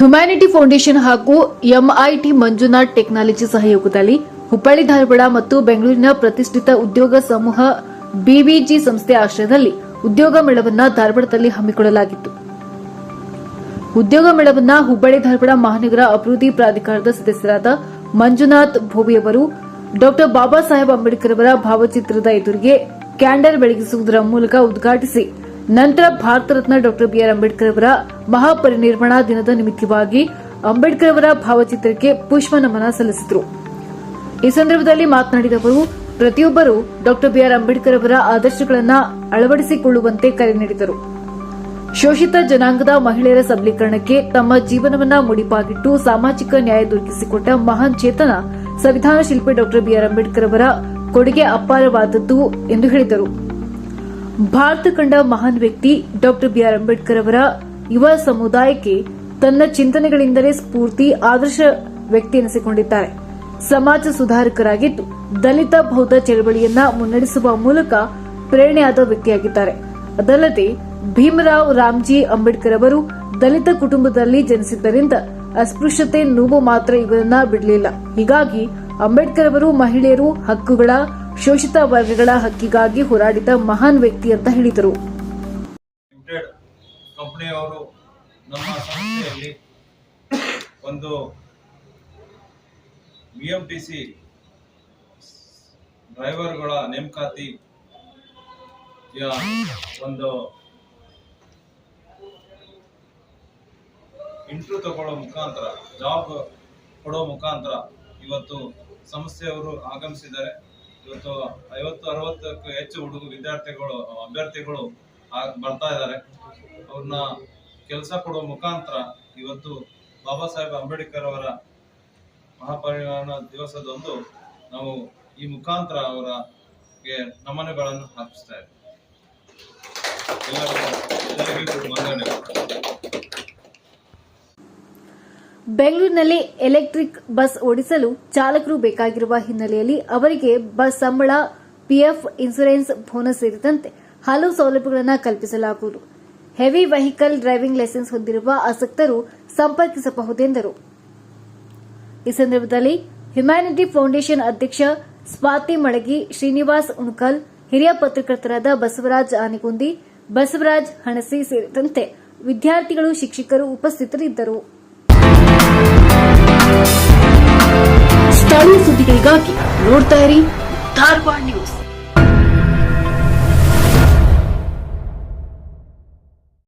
Humanity foundation ಹಾಗೂ MIT Manjunath technology ಸಹಯೋಗದಲ್ಲಿ ಹುಬ್ಬಳ್ಳಿ, ಧಾರವಾಡ ಮತ್ತು ಬೆಂಗಳೂರಿನ ಪ್ರತಿಷ್ಠಿತ ಉದ್ಯೋಗ ಸಮೂಹ ಬಿವಿಜಿ ಸಂಸ್ಥೆ ಆಶ್ರಯದಲ್ಲಿ ಉದ್ಯೋಗ ಮೇಳವನ್ನು ಧಾರವಾಡದಲ್ಲಿ ಹಮ್ಮಿಕೊಳ್ಳಲಾಗಿತ್ತು. ಉದ್ಯೋಗ ಮೇಳವನ್ನು ಹುಬ್ಬಳ್ಳಿ, ಧಾರವಾಡ ಮಹಾನಗರ ಅಭಿವೃದ್ಧಿ ಪ್ರಾಧಿಕಾರದ ಸದಸ್ಯರಾದ ಮಂಜುನಾಥ್ ಭೋವಿಯವರು ಡಾಕ್ಟರ್ ಬಾಬಾ ಸಾಹೇಬ್ ಅಂಬೇಡ್ಕರ್ ಅವರ ಭಾವಚಿತ್ರದ ಎದುರಿಗೆ ಕ್ಯಾಂಡಲ್ ಬೆಳಗಿಸುವುದರ ಮೂಲಕ ಉದ್ಘಾಟಿಸಿ ನಂತರ ಭಾರತ ರತ್ನ ಡಾ ಬಿಆರ್ ಅಂಬೇಡ್ಕರ್ ಅವರ ಮಹಾಪರಿನಿರ್ವಾಣ ದಿನದ ನಿಮಿತ್ತವಾಗಿ ಅಂಬೇಡ್ಕರ್ ಅವರ ಭಾವಚಿತ್ರಕ್ಕೆ ಪುಷ್ಪ ನಮನ ಸಲ್ಲಿಸಿದರು. ಈ ಸಂದರ್ಭದಲ್ಲಿ ಮಾತನಾಡಿದ ಅವರು, ಪ್ರತಿಯೊಬ್ಬರು ಡಾ ಬಿಆರ್ ಅಂಬೇಡ್ಕರ್ ಅವರ ಆದರ್ಶಗಳನ್ನು ಅಳವಡಿಸಿಕೊಳ್ಳುವಂತೆ ಕರೆ ನೀಡಿದರು. ಶೋಷಿತ ಜನಾಂಗದ ಮಹಿಳೆಯರ ಸಬಲೀಕರಣಕ್ಕೆ ತಮ್ಮ ಜೀವನವನ್ನ ಮುಡಿಪಾಗಿಟ್ಟು ಸಾಮಾಜಿಕ ನ್ಯಾಯ ದೊರಕಿಸಿಕೊಟ್ಟ ಮಹಾನ್ ಚೇತನ ಸಂವಿಧಾನ ಶಿಲ್ಪಿ ಡಾ ಬಿಆರ್ ಅಂಬೇಡ್ಕರ್ ಅವರ ಕೊಡುಗೆ ಅಪಾರವಾದದ್ದು ಎಂದು ಹೇಳಿದರು. ಭಾರತ ಕಂಡ ಮಹಾನ್ ವ್ಯಕ್ತಿ ಡಾ ಬಿಆರ್ ಅಂಬೇಡ್ಕರ್ ಅವರ ಯುವ ಸಮುದಾಯಕ್ಕೆ ತನ್ನ ಚಿಂತನೆಗಳಿಂದಲೇ ಸ್ಫೂರ್ತಿ, ಆದರ್ಶ ವ್ಯಕ್ತಿ ಎನಿಸಿಕೊಂಡಿದ್ದಾರೆ. ಸಮಾಜ ಸುಧಾರಕರಾಗಿದ್ದು, ದಲಿತ ಬೌದ್ಧ ಚಳವಳಿಯನ್ನ ಮುನ್ನಡೆಸುವ ಮೂಲಕ ಪ್ರೇರಣೆಯಾದ ವ್ಯಕ್ತಿಯಾಗಿದ್ದಾರೆ. ಅದಲ್ಲದೆ, ಭೀಮರಾವ್ ರಾಮ್ಜಿ ಅಂಬೇಡ್ಕರ್ ಅವರು ದಲಿತ ಕುಟುಂಬದಲ್ಲಿ ಜನಿಸಿದ್ದರಿಂದ ಅಸ್ಪೃಶ್ಯತೆ ನೋವು ಮಾತ್ರ ಇವರನ್ನ ಬಿಡಲಿಲ್ಲ. ಹೀಗಾಗಿ ಅಂಬೇಡ್ಕರ್ ಅವರು ಮಹಿಳೆಯರು, ಹಕ್ಕುಗಳ ಶೋಷಿತ ವರ್ಗಗಳ ಹಕ್ಕಿಗಾಗಿ ಹೋರಾಡಿದ ಮಹಾನ್ ವ್ಯಕ್ತಿ ಅಂತ ಹೇಳಿದರು. ಕಂಪನಿಯವರು ನಮ್ಮ ಸಂಸ್ಥೆಯಲ್ಲಿ ಒಂದು ಬಿ ಡ್ರೈವರ್ಗಳ ನೇಮಕಾತಿ ಒಂದು ಇಂಟ್ರೂ ತಗೊಳ್ಳೋ ಮುಖಾಂತರ ಜಾಬ್ ಕೊಡೋ ಮುಖಾಂತರ ಇವತ್ತು ಸಂಸ್ಥೆಯವರು ಆಗಮಿಸಿದ್ದಾರೆ. ಇವತ್ತು ಐವತ್ತು, ಅರವತ್ತಕ್ಕೂ ಹೆಚ್ಚು ಹುಡುಗ ವಿದ್ಯಾರ್ಥಿಗಳು, ಅಭ್ಯರ್ಥಿಗಳು ಬರ್ತಾ ಇದ್ದಾರೆ. ಅವ್ರನ್ನ ಕೆಲಸ ಕೊಡುವ ಮುಖಾಂತರ ಇವತ್ತು ಬಾಬಾ ಸಾಹೇಬ್ ಅಂಬೇಡ್ಕರ್ ಅವರ ಮಹಾಪರಿಣಾಮ ದಿವಸದಂದು ನಾವು ಈ ಮುಖಾಂತರ ಅವರಿಗೆ ನಮನೆಗಳನ್ನು ಅರ್ಪಿಸ್ತಾ ಇದ್ದೀವಿ ಎಲ್ಲರಿಗೂ ಎಲ್ಲರಿಗೂ ಬೆಂಗಳೂರಿನಲ್ಲಿ ಎಲೆಕ್ಟ್ರಿಕ್ ಬಸ್ ಓಡಿಸಲು ಚಾಲಕರು ಬೇಕಾಗಿರುವ ಹಿನ್ನೆಲೆಯಲ್ಲಿ ಅವರಿಗೆ ಬಸ್ ಸಂಬಳ, ಪಿಎಫ್, ಇನ್ಸೂರೆನ್ಸ್, ಬೋನಸ್ ಸೇರಿದಂತೆ ಹಲವು ಸೌಲಭ್ಯಗಳನ್ನು ಕಲ್ಪಿಸಲಾಗುವುದು. ಹೆವಿ ವೆಹಿಕಲ್ ಡ್ರೈವಿಂಗ್ ಲೈಸೆನ್ಸ್ ಹೊಂದಿರುವ ಆಸಕ್ತರು ಸಂಪರ್ಕಿಸಬಹುದೆಂದರು ಈ ಸಂದರ್ಭದಲ್ಲಿ ಹ್ಯುಮ್ಯಾನಿಟಿ ಫೌಂಡೇಶನ್ ಅಧ್ಯಕ್ಷ ಸ್ವಾತಿ ಮಳಗಿ ಶ್ರೀನಿವಾಸ್ ಉಣಕಲ್, ಹಿರಿಯ ಪತ್ರಕರ್ತರಾದ ಬಸವರಾಜ್ ಆನೆಗುಂದಿ, ಬಸವರಾಜ್ ಹಣಸಿ ಸೇರಿದಂತೆ ವಿದ್ಯಾರ್ಥಿಗಳು, ಶಿಕ್ಷಕರು ಉಪಸ್ಥಿತರಿದ್ದರು. दिलगा की नोट तैयारी। धारवाड़ न्यूज़।